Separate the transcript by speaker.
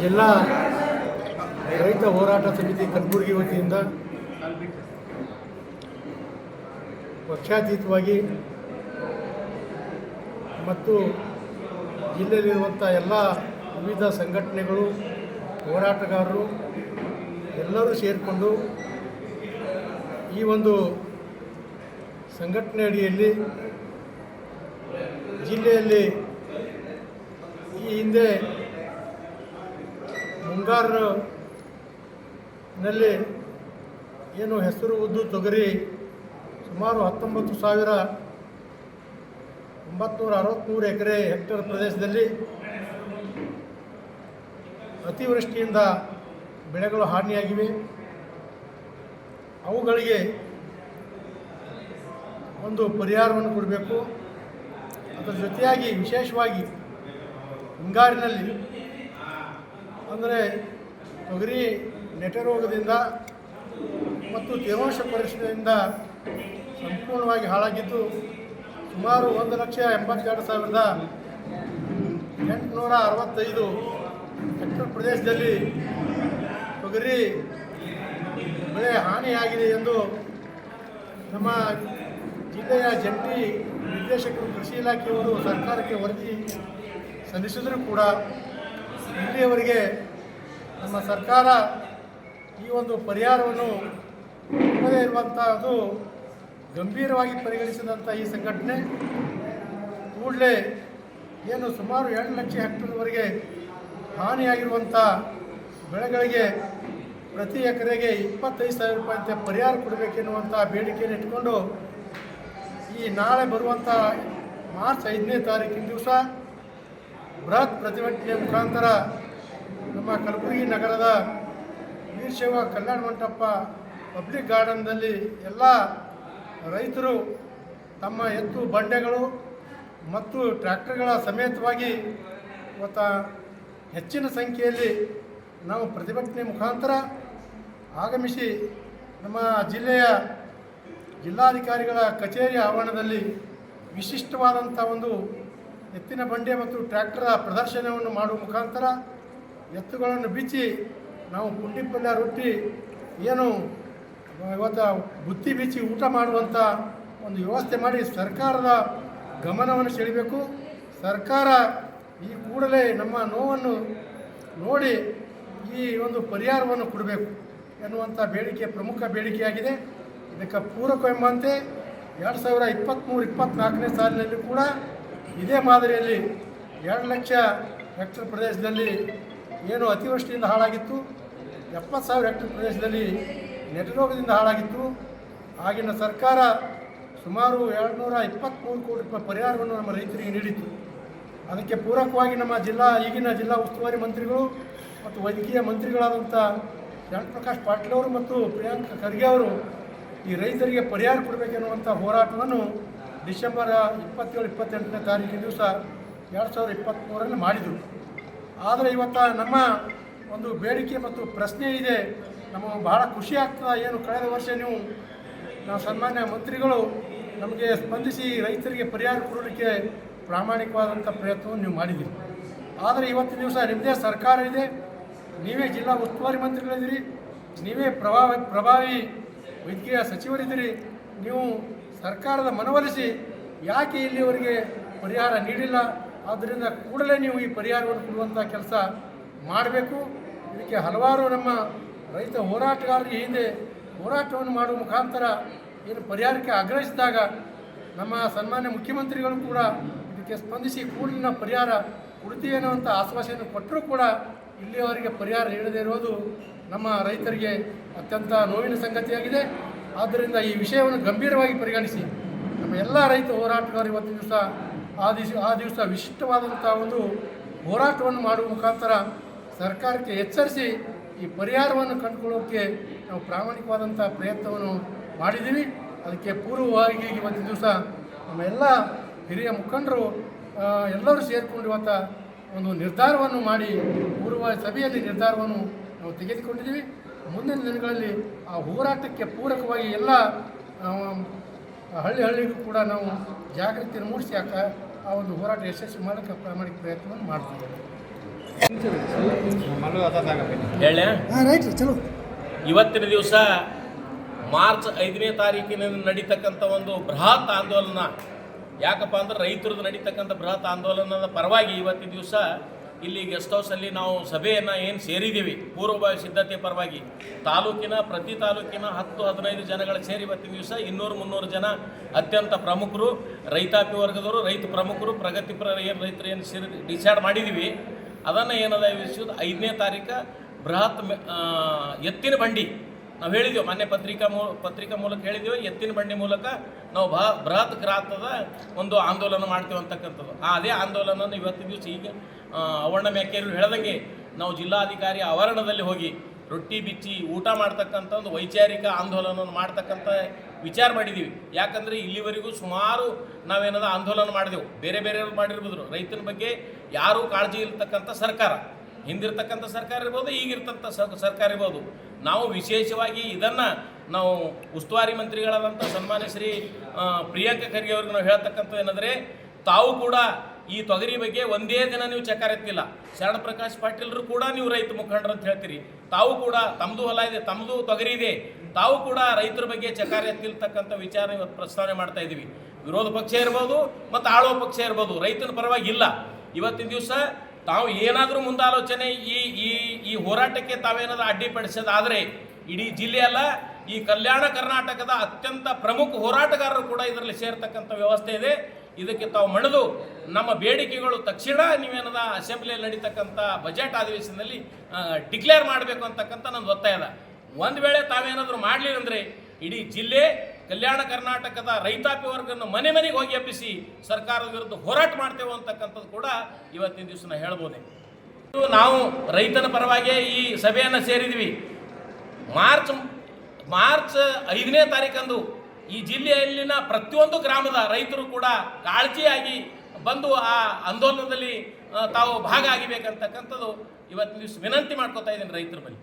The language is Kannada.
Speaker 1: ಜಿಲ್ಲಾ ರೈತ ಹೋರಾಟ ಸಮಿತಿ ಕಲಬುರಗಿ ವತಿಯಿಂದ ಪಕ್ಷಾತೀತವಾಗಿ ಮತ್ತು ಜಿಲ್ಲೆಯಲ್ಲಿರುವಂಥ ಎಲ್ಲ ವಿವಿಧ ಸಂಘಟನೆಗಳು, ಹೋರಾಟಗಾರರು ಎಲ್ಲರೂ ಸೇರಿಕೊಂಡು ಈ ಒಂದು ಸಂಘಟನೆ ಅಡಿಯಲ್ಲಿ ಜಿಲ್ಲೆಯಲ್ಲಿ ಈ ಹಿಂದೆ ಮುಂಗಾರಿನಲ್ಲಿ ಏನು ಹೆಸರು ಉದ್ದು ತೊಗರಿ ಸುಮಾರು ಹತ್ತೊಂಬತ್ತು ಸಾವಿರ ಒಂಬತ್ನೂರ ಅರವತ್ತ್ಮೂರು ಎಕರೆ ಹೆಕ್ಟೇರ್ ಪ್ರದೇಶದಲ್ಲಿ ಅತಿವೃಷ್ಟಿಯಿಂದ ಬೆಳೆಗಳು ಹಾನಿಯಾಗಿವೆ. ಅವುಗಳಿಗೆ ಒಂದು ಪರಿಹಾರವನ್ನು ಕೊಡಬೇಕು. ಅದರ ಜೊತೆಯಾಗಿ ವಿಶೇಷವಾಗಿ ಹಿಂಗಾರಿನಲ್ಲಿ ಅಂದರೆ ತೊಗರಿ ನೆಟರೋಗದಿಂದ ಮತ್ತು ತೇವಾಂಶ ಪರಿಸ್ಥಿತಿಯಿಂದ ಸಂಪೂರ್ಣವಾಗಿ ಹಾಳಾಗಿದ್ದು ಸುಮಾರು ಒಂದು ಲಕ್ಷ ಎಂಬತ್ತೆರಡು ಸಾವಿರದ ಎಂಟುನೂರ ಅರವತ್ತೈದು ಹೆಕ್ಟರ್ ಪ್ರದೇಶದಲ್ಲಿ ತೊಗರಿ ಬೆಳೆ ಹಾನಿಯಾಗಿದೆ ಎಂದು ನಮ್ಮ ಜಿಲ್ಲೆಯ ಜಂಟಿ ನಿರ್ದೇಶಕರು ಕೃಷಿ ಇಲಾಖೆಯವರು ಸರ್ಕಾರಕ್ಕೆ ವರದಿ ಸಲ್ಲಿಸಿದರೂ ಕೂಡ ಇಲ್ಲಿಯವರೆಗೆ ನಮ್ಮ ಸರ್ಕಾರ ಈ ಒಂದು ಪರಿಹಾರವನ್ನು ಕೊಡದೇ ಇರುವಂಥದ್ದು ಗಂಭೀರವಾಗಿ ಪರಿಗಣಿಸಿದಂಥ ಈ ಸಂಘಟನೆ. ಕೂಡಲೇ ಏನು ಸುಮಾರು ಎರಡು ಲಕ್ಷ ಹೆಕ್ಟರ್ವರೆಗೆ ಹಾನಿಯಾಗಿರುವಂಥ ಬೆಳೆಗಳಿಗೆ ಪ್ರತಿ ಎಕರೆಗೆ ಇಪ್ಪತ್ತೈದು ಸಾವಿರ ರೂಪಾಯಿ ಪರಿಹಾರ ಕೊಡಬೇಕೆನ್ನುವಂಥ ಬೇಡಿಕೆಯನ್ನು ಇಟ್ಕೊಂಡು ಈ ನಾಳೆ ಬರುವಂಥ ಮಾರ್ಚ್ ಐದನೇ ತಾರೀಕಿನ ದಿವಸ ಬೃಹತ್ ಪ್ರತಿಭಟನೆ ಮುಖಾಂತರ ನಮ್ಮ ಕಲಬುರಗಿ ನಗರದ ವೀರಶೈವ ಕಲ್ಯಾಣ ಮಂಟಪ ಪಬ್ಲಿಕ್ ಗಾರ್ಡನ್ದಲ್ಲಿ ಎಲ್ಲ ರೈತರು ತಮ್ಮ ಎತ್ತು ಬಂಡೆಗಳು ಮತ್ತು ಟ್ರ್ಯಾಕ್ಟರ್ಗಳ ಸಮೇತವಾಗಿ ಇವತ್ತು ಹೆಚ್ಚಿನ ಸಂಖ್ಯೆಯಲ್ಲಿ ನಾವು ಪ್ರತಿಭಟನೆ ಮುಖಾಂತರ ಆಗಮಿಸಿ ನಮ್ಮ ಜಿಲ್ಲೆಯ ಜಿಲ್ಲಾಧಿಕಾರಿಗಳ ಕಚೇರಿ ಆವರಣದಲ್ಲಿ ವಿಶಿಷ್ಟವಾದಂಥ ಒಂದು ಎತ್ತಿನ ಬಂಡೆ ಮತ್ತು ಟ್ರ್ಯಾಕ್ಟರ ಪ್ರದರ್ಶನವನ್ನು ಮಾಡುವ ಮುಖಾಂತರ ಎತ್ತುಗಳನ್ನು ಬಿಚ್ಚಿ ನಾವು ಪುಂಡಿ ಪಲ್ಯ ರೊಟ್ಟಿ ಏನು ಇವತ್ತು ಬುತ್ತಿ ಬಿಚ್ಚಿ ಊಟ ಮಾಡುವಂಥ ಒಂದು ವ್ಯವಸ್ಥೆ ಮಾಡಿ ಸರ್ಕಾರದ ಗಮನವನ್ನು ಸೆಳೆಯಬೇಕು. ಸರ್ಕಾರ ಈ ಕೂಡಲೇ ನಮ್ಮ ನೋವನ್ನು ನೋಡಿ ಈ ಒಂದು ಪರಿಹಾರವನ್ನು ಕೊಡಬೇಕು ಎನ್ನುವಂಥ ಬೇಡಿಕೆ, ಪ್ರಮುಖ ಬೇಡಿಕೆಯಾಗಿದೆ. ಇದಕ್ಕೆ ಪೂರಕವೆಂಬಂತೆ ಎರಡು ಸಾವಿರ ಇಪ್ಪತ್ತ್ಮೂರು ಇಪ್ಪತ್ತ್ನಾಲ್ಕನೇ ಸಾಲಿನಲ್ಲಿ ಕೂಡ ಇದೇ ಮಾದರಿಯಲ್ಲಿ ಎರಡು ಲಕ್ಷ ಹೆಕ್ಟರ್ ಪ್ರದೇಶದಲ್ಲಿ ಏನು ಅತಿವೃಷ್ಟಿಯಿಂದ ಹಾಳಾಗಿತ್ತು, ಎಪ್ಪತ್ತು ಸಾವಿರ ಹೆಕ್ಟರ್ ಪ್ರದೇಶದಲ್ಲಿ ನೆಟರೋಗದಿಂದ ಹಾಳಾಗಿತ್ತು. ಆಗಿನ ಸರ್ಕಾರ ಸುಮಾರು ಎರಡುನೂರ ಇಪ್ಪತ್ತ್ಮೂರು ಕೋಟಿ ರೂಪಾಯಿ ಪರಿಹಾರವನ್ನು ನಮ್ಮ ರೈತರಿಗೆ ನೀಡಿತ್ತು. ಅದಕ್ಕೆ ಪೂರಕವಾಗಿ ನಮ್ಮ ಜಿಲ್ಲಾ, ಈಗಿನ ಜಿಲ್ಲಾ ಉಸ್ತುವಾರಿ ಮಂತ್ರಿಗಳು ಮತ್ತು ವೈದ್ಯಕೀಯ ಮಂತ್ರಿಗಳಾದಂಥ ಪ್ರಕಾಶ್ ಪಾಟೀಲ್ ಅವರು ಮತ್ತು ಪ್ರಿಯಾಂಕ ಖರ್ಗೆ ಅವರು ಈ ರೈತರಿಗೆ ಪರಿಹಾರ ಕೊಡಬೇಕೆನ್ನುವಂಥ ಹೋರಾಟವನ್ನು ಡಿಸೆಂಬರ್ ಇಪ್ಪತ್ತೇಳು, ಇಪ್ಪತ್ತೆಂಟನೇ ತಾರೀಕಿನ ದಿವಸ ಎರಡು ಸಾವಿರದ ಇಪ್ಪತ್ತ್ಮೂರರಲ್ಲಿ ಮಾಡಿದರು. ಆದರೆ ಇವತ್ತು ನಮ್ಮ ಒಂದು ಬೇಡಿಕೆ ಮತ್ತು ಪ್ರಶ್ನೆ ಇದೆ. ನಮಗೆ ಬಹಳ ಖುಷಿ ಆಗ್ತದೆ ಏನು? ಕಳೆದ ವರ್ಷ ನೀವು ನಾವು ಸನ್ಮಾನ್ಯ ಮಂತ್ರಿಗಳು ನಮಗೆ ಸ್ಪಂದಿಸಿ ರೈತರಿಗೆ ಪರಿಹಾರ ಕೊಡಲಿಕ್ಕೆ ಪ್ರಾಮಾಣಿಕವಾದಂಥ ಪ್ರಯತ್ನವನ್ನು ನೀವು ಮಾಡಿದ್ದೀರಿ ಆದರೆ ಇವತ್ತು ದಿವಸ ನಿಮ್ಮದೇ ಸರ್ಕಾರ ಇದೆ. ನೀವೇ ಜಿಲ್ಲಾ ಉಸ್ತುವಾರಿ ಮಂತ್ರಿಗಳಿದ್ದೀರಿ. ನೀವೇ ಪ್ರಭಾವ, ಪ್ರಭಾವಿ ವೈದ್ಯಕೀಯ ಸಚಿವರಿದ್ದೀರಿ. ನೀವು ಸರ್ಕಾರದ ಮನವೊಲಿಸಿ ಯಾಕೆ ಇಲ್ಲಿವರೆಗೆ ಪರಿಹಾರ ನೀಡಿಲ್ಲ? ಆದ್ದರಿಂದ ಕೂಡಲೇ ನೀವು ಈ ಪರಿಹಾರವನ್ನು ಕೊಡುವಂಥ ಕೆಲಸ ಮಾಡಬೇಕು. ಇದಕ್ಕೆ ಹಲವಾರು ನಮ್ಮ ರೈತ ಹೋರಾಟಗಾರರಿಗೆ ಹಿಂದೆ ಹೋರಾಟವನ್ನು ಮಾಡುವ ಮುಖಾಂತರ ಏನು ಪರಿಹಾರಕ್ಕೆ ಆಗ್ರಹಿಸಿದಾಗ ನಮ್ಮ ಸನ್ಮಾನ್ಯ ಮುಖ್ಯಮಂತ್ರಿಗಳು ಕೂಡ ಇದಕ್ಕೆ ಸ್ಪಂದಿಸಿ ಕೂಡಲಿನ ಪರಿಹಾರ ಕೊಡ್ತೀವಿ ಅನ್ನುವಂಥ ಆಶ್ವಾಸನೆ ಕೊಟ್ಟರೂ ಕೂಡ ಇಲ್ಲಿಯವರೆಗೆ ಪರಿಹಾರ ನೀಡದೇ ಇರೋದು ನಮ್ಮ ರೈತರಿಗೆ ಅತ್ಯಂತ ನೋವಿನ ಸಂಗತಿಯಾಗಿದೆ. ಆದ್ದರಿಂದ ಈ ವಿಷಯವನ್ನು ಗಂಭೀರವಾಗಿ ಪರಿಗಣಿಸಿ ನಮ್ಮ ಎಲ್ಲ ರೈತ ಹೋರಾಟಗಾರರು ಇವತ್ತಿನ ದಿವಸ ಆ ದಿವಸ ಆ ದಿವಸ ವಿಶಿಷ್ಟವಾದಂಥ ಒಂದು ಹೋರಾಟವನ್ನು ಮಾಡುವ ಮುಖಾಂತರ ಸರ್ಕಾರಕ್ಕೆ ಎಚ್ಚರಿಸಿ ಈ ಪರಿಹಾರವನ್ನು ಕಂಡುಕೊಳ್ಳೋಕ್ಕೆ ನಾವು ಪ್ರಾಮಾಣಿಕವಾದಂಥ ಪ್ರಯತ್ನವನ್ನು ಮಾಡಿದ್ದೀವಿ. ಅದಕ್ಕೆ ಪೂರ್ವವಾಗಿ ಇವತ್ತಿನ ದಿವಸ ನಮ್ಮ ಎಲ್ಲ ಹಿರಿಯ ಮುಖಂಡರು ಎಲ್ಲರೂ ಸೇರಿಕೊಂಡು ಇವತ್ತ ಒಂದು ನಿರ್ಧಾರವನ್ನು ಮಾಡಿ ಪೂರ್ವ ಸಭೆಯಲ್ಲಿ ನಿರ್ಧಾರವನ್ನು ನಾವು ತೆಗೆದುಕೊಂಡಿದ್ದೀವಿ. ಮುಂದಿನ ದಿನಗಳಲ್ಲಿ ಆ ಹೋರಾಟಕ್ಕೆ ಪೂರಕವಾಗಿ ಎಲ್ಲ ಹಳ್ಳಿ ಹಳ್ಳಿಗೂ ಕೂಡ ನಾವು ಜಾಗೃತಿಯನ್ನು ಮೂಡಿಸಿ ಆ ಆ ಒಂದು ಹೋರಾಟ ಯಶಸ್ವಿ ಮಾಡೋಕ್ಕೆ ಪ್ರಾಮಾಣಿಕ ಪ್ರಯತ್ನವನ್ನು ಮಾಡ್ತಿದ್ದೇವೆ
Speaker 2: ಹೇಳ.
Speaker 3: ಹಾಂ ರೈಟ್ ಚಲೋ.
Speaker 2: ಇವತ್ತಿನ ದಿವಸ ಮಾರ್ಚ್ ಐದನೇ ತಾರೀಕಿನ ನಡೀತಕ್ಕಂಥ ಒಂದು ಬೃಹತ್ ಆಂದೋಲನ. ಯಾಕಪ್ಪ ಅಂದ್ರೆ ರೈತರದ್ದು ನಡೀತಕ್ಕಂಥ ಬೃಹತ್ ಆಂದೋಲನದ ಪರವಾಗಿ ಇವತ್ತಿನ ದಿವಸ ಇಲ್ಲಿ ಗೆಸ್ಟ್ ಹೌಸಲ್ಲಿ ನಾವು ಸಭೆಯನ್ನು ಏನು ಸೇರಿದ್ದೀವಿ? ಪೂರ್ವಭಾವಿ ಸಿದ್ಧತೆ ಪರವಾಗಿ ತಾಲೂಕಿನ ಪ್ರತಿ ತಾಲೂಕಿನ ಹತ್ತು ಹದಿನೈದು ಜನಗಳು ಸೇರಿ ಇವತ್ತಿನ ದಿವಸ. ಇನ್ನೂರು ಮುನ್ನೂರು ಜನ ಅತ್ಯಂತ ಪ್ರಮುಖರು, ರೈತಾಪಿ ವರ್ಗದವರು, ರೈತ ಪ್ರಮುಖರು ಪ್ರಗತಿಪರ ಏನು ರೈತರು ಏನು ಸೇರಿ ಡಿಸೈಡ್ ಮಾಡಿದ್ದೀವಿ ಅದನ್ನು ಏನದ ಐದನೇ ತಾರೀಕು ಬೃಹತ್ ಎತ್ತಿನ ಬಂಡಿ. ನಾವು ಹೇಳಿದೆವು ಮಾನ್ಯ ಪತ್ರಿಕಾ ಮೂ, ಪತ್ರಿಕಾ ಮೂಲಕ ಹೇಳಿದೆವು, ಎತ್ತಿನ ಬಂಡಿ ಮೂಲಕ ನಾವು ಬಹ ಬೃಹತ್ ಗ್ರಾಹಕದ ಒಂದು ಆಂದೋಲನ ಮಾಡ್ತೀವಿ ಅಂತಕ್ಕಂಥದ್ದು. ಆ ಅದೇ ಆಂದೋಲನ ಇವತ್ತಿನ ದಿವಸ ಈಗ ಅವರ್ಣ ಮೇಕೆರು ಹೇಳ್ದಂಗೆ ನಾವು ಜಿಲ್ಲಾಧಿಕಾರಿ ಆವರಣದಲ್ಲಿ ಹೋಗಿ ರೊಟ್ಟಿ, ಬಿಚ್ಚಿ, ಊಟ ಮಾಡ್ತಕ್ಕಂಥ ಒಂದು ವೈಚಾರಿಕ ಆಂದೋಲನವನ್ನು ಮಾಡ್ತಕ್ಕಂಥ ವಿಚಾರ ಮಾಡಿದ್ದೀವಿ ಯಾಕಂದರೆ ಇಲ್ಲಿವರೆಗೂ ಸುಮಾರು ನಾವೇನದ ಆಂದೋಲನ ಮಾಡಿದೆವು. ಬೇರೆ ಬೇರೆಯವ್ರು ಮಾಡಿರ್ಬೋದು. ರೈತನ ಬಗ್ಗೆ ಯಾರೂ ಕಾಳಜಿ ಇರ್ತಕ್ಕಂಥ ಸರ್ಕಾರ. ಹಿಂದಿರ್ತಕ್ಕಂಥ ಸರ್ಕಾರ ಇರ್ಬೋದು, ಈಗಿರ್ತಕ್ಕಂಥ ಸರ್ಕಾರ ಇರ್ಬೋದು. ನಾವು ವಿಶೇಷವಾಗಿ ಇದನ್ನು ನಾವು ಉಸ್ತುವಾರಿ ಮಂತ್ರಿಗಳಾದಂಥ ಸನ್ಮಾನ್ಯ ಶ್ರೀ ಪ್ರಿಯಾಂಕ ಖರ್ಗೆ ಅವ್ರಿಗೆ ನಾವು ಹೇಳ್ತಕ್ಕಂಥದ್ದು ಏನಂದರೆ, ತಾವು ಕೂಡ ಈ ತೊಗರಿ ಬಗ್ಗೆ ಒಂದೇ ದಿನ ನೀವು ಚಕಾರ ಎತ್ತಿಲ್ಲ. ಶರಣ ಪ್ರಕಾಶ್ ಪಾಟೀಲರು ಕೂಡ ನೀವು ರೈತ ಮುಖಂಡರು ಅಂತ ಹೇಳ್ತೀರಿ. ತಾವು ಕೂಡ ತಮ್ಮದು ಹೊಲ ಇದೆ ತಮ್ಮದು ತೊಗರಿ ಇದೆ. ತಾವು ಕೂಡ ರೈತರ ಬಗ್ಗೆ ಚಕಾರ ಎತ್ತಿಲ್ತಕ್ಕಂಥ ವಿಚಾರ ಇವತ್ತು ಪ್ರಸ್ತಾವನೆ ಮಾಡ್ತಾ ಇದ್ದೀವಿ. ವಿರೋಧ ಪಕ್ಷ ಇರ್ಬೋದು, ಮತ್ತು ಆಳುವ ಪಕ್ಷ ಇರ್ಬೋದು. ರೈತನ ಪರವಾಗಿ ಇಲ್ಲ ಇವತ್ತಿನ ದಿವಸ ತಾವು ಏನಾದರೂ ಮುಂದಾಲೋಚನೆ, ಈ ಈ ಈ ಹೋರಾಟಕ್ಕೆ ತಾವೇನಾದರೂ ಅಡ್ಡಿಪಡಿಸೋದಾದರೆ ಇಡೀ ಜಿಲ್ಲೆಯಲ್ಲ ಈ ಕಲ್ಯಾಣ ಕರ್ನಾಟಕದ ಅತ್ಯಂತ ಪ್ರಮುಖ ಹೋರಾಟಗಾರರು ಕೂಡ ಇದರಲ್ಲಿ ಸೇರ್ತಕ್ಕಂಥ ವ್ಯವಸ್ಥೆ ಇದೆ. ಇದಕ್ಕೆ ತಾವು ಮಣಿದು ನಮ್ಮ ಬೇಡಿಕೆಗಳು ತಕ್ಷಣ ನೀವೇನದ ಅಸೆಂಬ್ಲಿಯಲ್ಲಿ ನಡೀತಕ್ಕಂಥ ಬಜೆಟ್ ಅಧಿವೇಶನದಲ್ಲಿ ಡಿಕ್ಲೇರ್ ಮಾಡಬೇಕು ಅಂತಕ್ಕಂಥ ನನ್ನ ಒತ್ತಾಯ ಇದೆ ಒಂದು ವೇಳೆ ತಾವೇನಾದರೂ ಮಾಡಲಿಲ್ಲ ಅಂದರೆ ಇಡೀ ಜಿಲ್ಲೆ ಕಲ್ಯಾಣ ಕರ್ನಾಟಕದ ರೈತಾಪಿ ವರ್ಗವನ್ನು ಮನೆ ಮನೆಗೆ ಹೋಗಿ ಎಬ್ಬಿಸಿ ಸರ್ಕಾರದ ವಿರುದ್ಧ ಹೋರಾಟ ಮಾಡ್ತೇವೆ ಅಂತಕ್ಕಂಥದ್ದು ಕೂಡ ಇವತ್ತಿನ ದಿವಸ ನಾ ಹೇಳ್ಬೋದೆ ನಾವು ರೈತನ ಪರವಾಗಿ ಈ ಸಭೆಯನ್ನು ಸೇರಿದ್ವಿ. ಮಾರ್ಚ್ ಮಾರ್ಚ್ ಐದನೇ ತಾರೀಕಂದು ಈ ಜಿಲ್ಲೆಯಲ್ಲಿನ ಪ್ರತಿಯೊಂದು ಗ್ರಾಮದ ರೈತರು ಕೂಡ ಕಾಳಜಿಯಾಗಿ ಬಂದು ಆ ಆಂದೋಲನದಲ್ಲಿ ತಾವು ಭಾಗ ಆಗಿಬೇಕಂತಕ್ಕಂಥದ್ದು ಇವತ್ತಿನ ದಿವಸ ವಿನಂತಿ ಮಾಡ್ಕೋತಾ ಇದ್ದೀನಿ ರೈತರ ಬಳಿ.